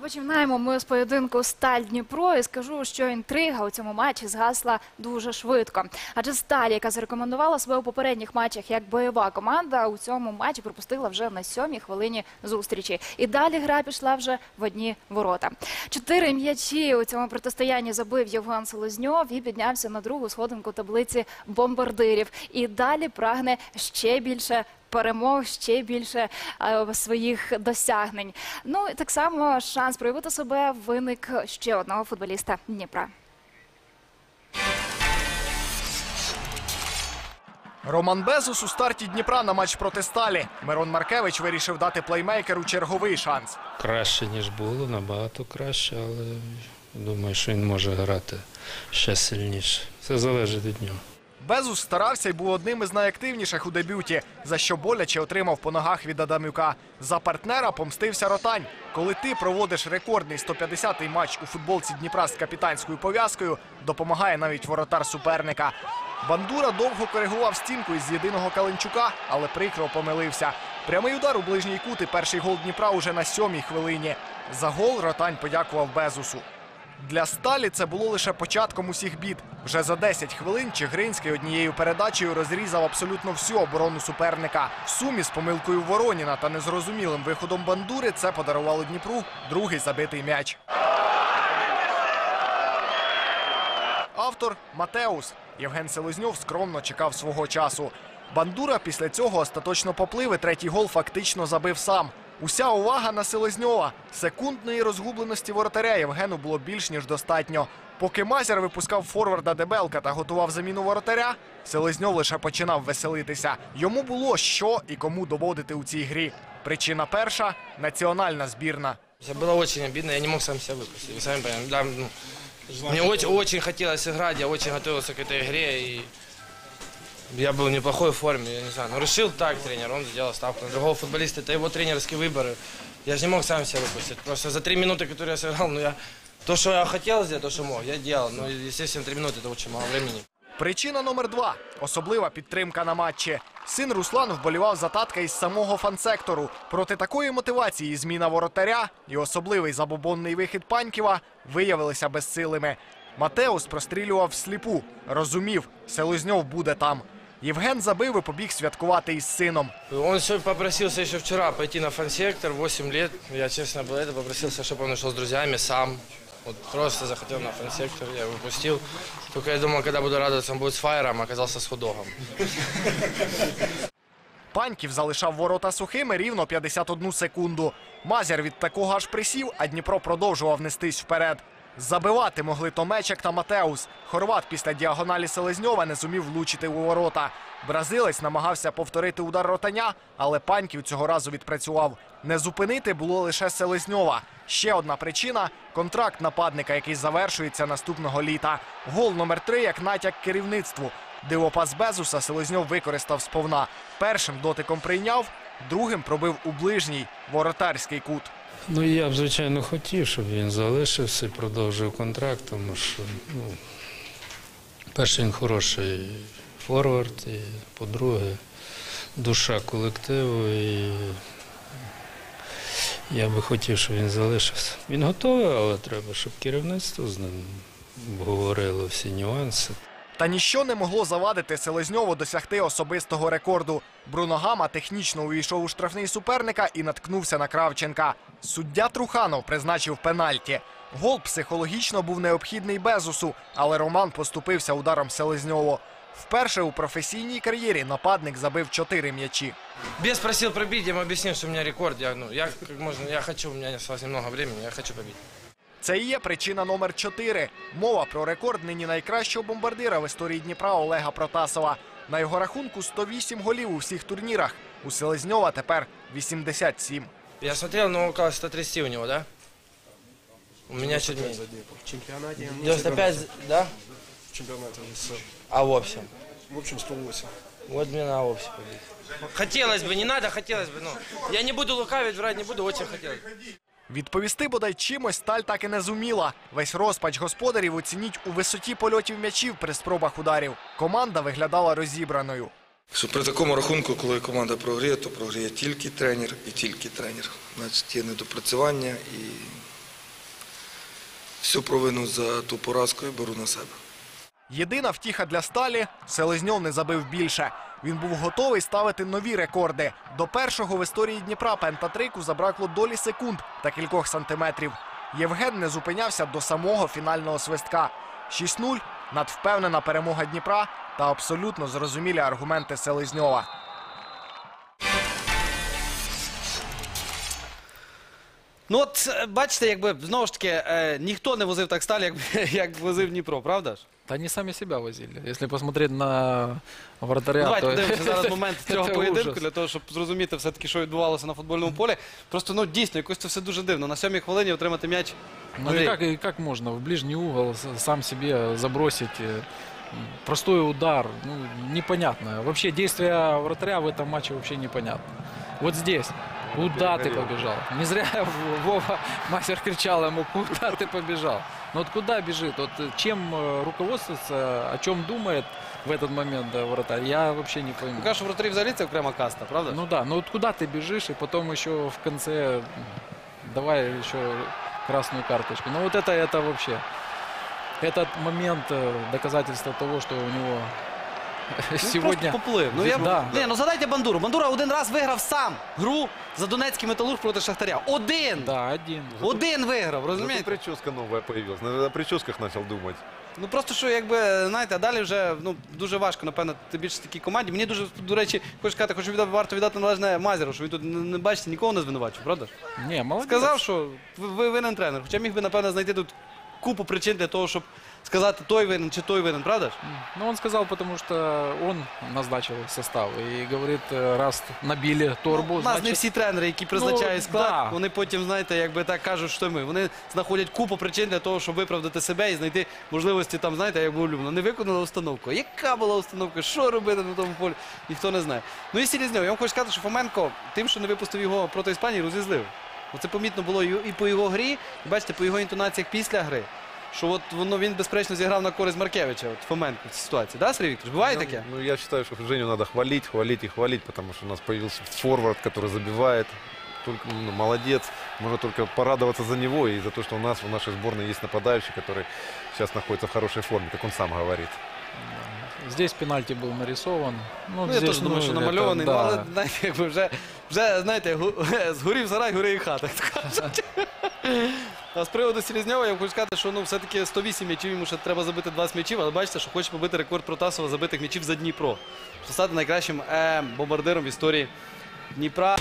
починаємо ми з поєдинку Сталь Дніпро і скажу, що інтрига у цьому матчі згасла дуже швидко. Адже Сталь, яка зарекомендувала себе у попередніх матчах як бойова команда, у цьому матчі пропустила вже на сьомій хвилині зустрічі. І далі гра пішла вже в одні ворота. Чотири м'ячі у цьому протистоянні забив Євген Селезньов і піднявся на другу сходинку таблиці бомбардирів. І далі прагне ще більше перемог, ще більше е, своїх досягнень. Ну і так само шанс проявити себе виник ще одного футболіста Дніпра. Роман Безус у старті Дніпра на матч проти Сталі. Мирон Маркевич вирішив дати плеймейкеру черговий шанс. Краще, ніж було, набагато краще, але думаю, що він може грати ще сильніше. Все залежить від нього. Безус старався і був одним із найактивніших у дебюті, за що боляче отримав по ногах від Адамюка. За партнера помстився Ротань. Коли ти проводиш рекордний 150-й матч у футболці Дніпра з капітанською пов'язкою, допомагає навіть воротар суперника. Бандура довго коригував стінку із єдиного Каленчука, але прикро помилився. Прямий удар у ближній кут і перший гол Дніпра уже на сьомій хвилині. За гол Ротань подякував Безусу. Для Сталі це було лише початком усіх бід. Вже за 10 хвилин Чигринський однією передачею розрізав абсолютно всю оборону суперника. В сумі з помилкою Вороніна та незрозумілим виходом бандури це подарувало Дніпру другий забитий м'яч. Автор Матеус. Євген Селезньов скромно чекав свого часу. Бандура після цього остаточно поплив і третій гол фактично забив сам. Уся увага на Селезньова. Секундної розгубленості воротаря Євгену було більш ніж достатньо. Поки Мазяр випускав форварда Дебелка та готував заміну воротаря, Селезньов лише починав веселитися. Йому було що і кому доводити у цій грі. Причина перша національна збірна. Это было очень обидно, я не мог сам себя выпустить. Вы сами понимаете, да, ну, мне очень, очень хотелось играть, я очень готовился к этой игре, и я был в неплохой форме, я не знаю. Но решил так тренер, он сделал ставку на другого футболиста, это его тренерские выборы. Я же не мог сам себя выпустить. Просто за три минуты, которые я сыграл, ну я то, что я хотел сделать, то, что мог, я делал. Но, естественно, три минуты это очень мало времени. Причина номер два особлива підтримка на матчі. Син Руслан вболівав за татка із самого фансектору. Проти такої мотивації зміна воротаря і особливий забобонний вихід паньківа виявилися безсилими. Матеус прострілював всліпу. Розумів, Селезньов буде там. Євген забив і побіг святкувати із сином. Он все попросился еще вчера пойти на фан-сектор, 8 лет. Я, честно, был это попросился, чтобы он ушел с друзьями сам. Вот просто захотел на фан-сектор, я его пустил. Только я думал, когда буду радоваться, он будет с фаером, а оказался с худогом. Паньків залишав ворота сухими рівно 51 секунду. Мазяр від такого аж присів, а Дніпро продовжував нестись вперед. Забивати могли Томечек та Матеус. Хорват після діагоналі Селезньова не зумів влучити у ворота. Бразилець намагався повторити удар ротаня, але Паньків цього разу відпрацював. Не зупинити було лише Селезньова. Ще одна причина контракт нападника, який завершується наступного літа. Гол номер три як натяк керівництву. Дивопас Безуса Селезньов використав сповна. Першим дотиком прийняв, другим пробив у ближній воротарський кут. Ну я б, звичайно, хотів, щоб він залишився і продовжив контракт, тому що, ну, перше, він хороший форвард, і по-друге, душа колективу. І я би хотів, щоб він залишився. Він готовий, але треба, щоб керівництво з ним говорило всі нюанси. Та ніщо не могло завадити Селезньову досягти особистого рекорду. Бруно Гама технічно увійшов у штрафний суперника і наткнувся на Кравченка. Суддя Труханов призначив пенальті. Гол психологічно був необхідний Безусу, але Роман поступився ударом Селезньову. Вперше у професійній кар'єрі нападник забив чотири м'ячі. Без просил пробить, я ему объяснил, что у меня рекорд. Я, ну, я как можно, я хочу, у осталось немного времени, я хочу побить. Це і є причина номер 4 Мова про рекорд нині найкращого бомбардира в історії Дніпра Олега Протасова. На його рахунку 108 голів у всіх турнірах. У Селезньова тепер 87. Я смотрел, ну, около 130 у него, да? У меня чуть меньше. В чемпионате не 95, да? В чемпионате СССР. А в общем? В общем, 108. Вот мне на общем. Хотелось бы, не надо, хотелось бы, но я не буду лукавить, врать не буду, очень хотелось. Відповісти бодай чимось сталь так і не зуміла. Весь розпач господарів оцініть у висоті польотів м'ячів при спробах ударів. Команда виглядала розібраною. При такому рахунку, коли команда програє, то програє тільки тренер і тільки тренер. Значить, є недопрацювання і всю провину за ту поразку я беру на себе. Єдина втіха для сталі Селезньов не забив більше. Він був готовий ставити нові рекорди. До першого в історії Дніпра пентатрику забракло долі секунд та кількох сантиметрів. Євген не зупинявся до самого фінального свистка. 6-0 – надвпевнена перемога Дніпра та абсолютно зрозумілі аргументи Селезньова. Ну от е, бачите, якби знову ж таки е, ніхто не возив так сталь, як, як возив Дніпро, правда ж? Да они сами себя возили. Если посмотреть на вратаря, Давайте то... подивимося зараз момент цього Це поєдинку ужас. для того, щоб зрозуміти все-таки, що відбувалося на футбольному полі. Просто ну дійсно якось це все дуже дивно. На сьомій хвилині отримати м'яч. Ну Андрей. и как, и как можно в ближний угол с- сам себе забросить э, простой удар? Ну, непонятно. Вообще действия вратаря в этом матче вообще непонятно. Вот здесь. Куда ты побежал? Не зря Вова мастер кричал ему, куда ты побежал? Но вот куда бежит? Вот чем э, руководствуется, о чем думает в этот момент да, вратарь, я вообще не пойму. Ну, кажу, вратарі взагалі це окрема каста, правда? Ну да, ну вот куда ты бежишь, и потом еще в конце давай еще красную карточку. Ну вот это, это вообще, этот момент э, доказательства того, что у него Ну, сегодня... просто поплив. Ну, я... Да. Ні, ну згадайте Бандуру. Бандура один раз виграв сам гру за Донецький металург проти Шахтаря. Один! Да, один. Один виграв, Зато розумієте? прическа новая появилась. Наверное, о прическах начал думать. Ну просто що, якби, знаєте, а далі вже ну, дуже важко, напевно, тим більше такій команді. Мені дуже, до речі, хочу сказати, хочу віддати, варто віддати належне Мазеру, що він тут не, не бачите, нікого не звинувачив, правда? ж? Не, молодец. Сказав, що ви, ви винен тренер. Хоча міг би, напевно, знайти тут купу причин для того, щоб сказати, той винен чи той винен, правда ж? Ну, он сказал, потому что он назначил состав. И говорит, э, раз набили торбу, У нас не значит... всі тренери, які призначають склад, да. вони потім, знаєте, якби так кажуть, що ми. Вони знаходять купу причин для того, щоб виправдати себе і знайти можливості там, знаєте, як було улюблено. Не виконали установку. Яка була установка? Що робити на тому полі? Ніхто не знає. Ну і Селізньов. Я вам хочу сказати, що Фоменко тим, що не випустив його проти Іспанії, розізлив. Оце помітно було і по його грі, і бачите, по його інтонаціях після гри. Що от воно він безперечно зіграв на користь Маркевича, от Фоменко в цій ситуації. Да, Сергій Вікторович? Буває таке? Ну, я считаю, что Женю надо хвалить, хвалить и хвалить, потому что у нас появился форвард, который забивает. Только, ну, молодец. Можно только порадоваться за него и за то, что у нас в нашей сборной есть нападающий, который сейчас находится в хорошей форме, как он сам говорит. Здесь пенальти был нарисован. Ну, Ну, я теж думаю, що намальований, ну, да. але знаєте, якби вже, вже знаєте, гу- згорів сарай, гори і хата, як то кажуть. А з приводу Селізньова я хочу сказати, що ну, все-таки 108 м'ячів йому ще треба забити 20 м'ячів, але бачите, що хоче побити рекорд Протасова забитих м'ячів за Дніпро. Щоб стати найкращим е, бомбардиром в історії Дніпра.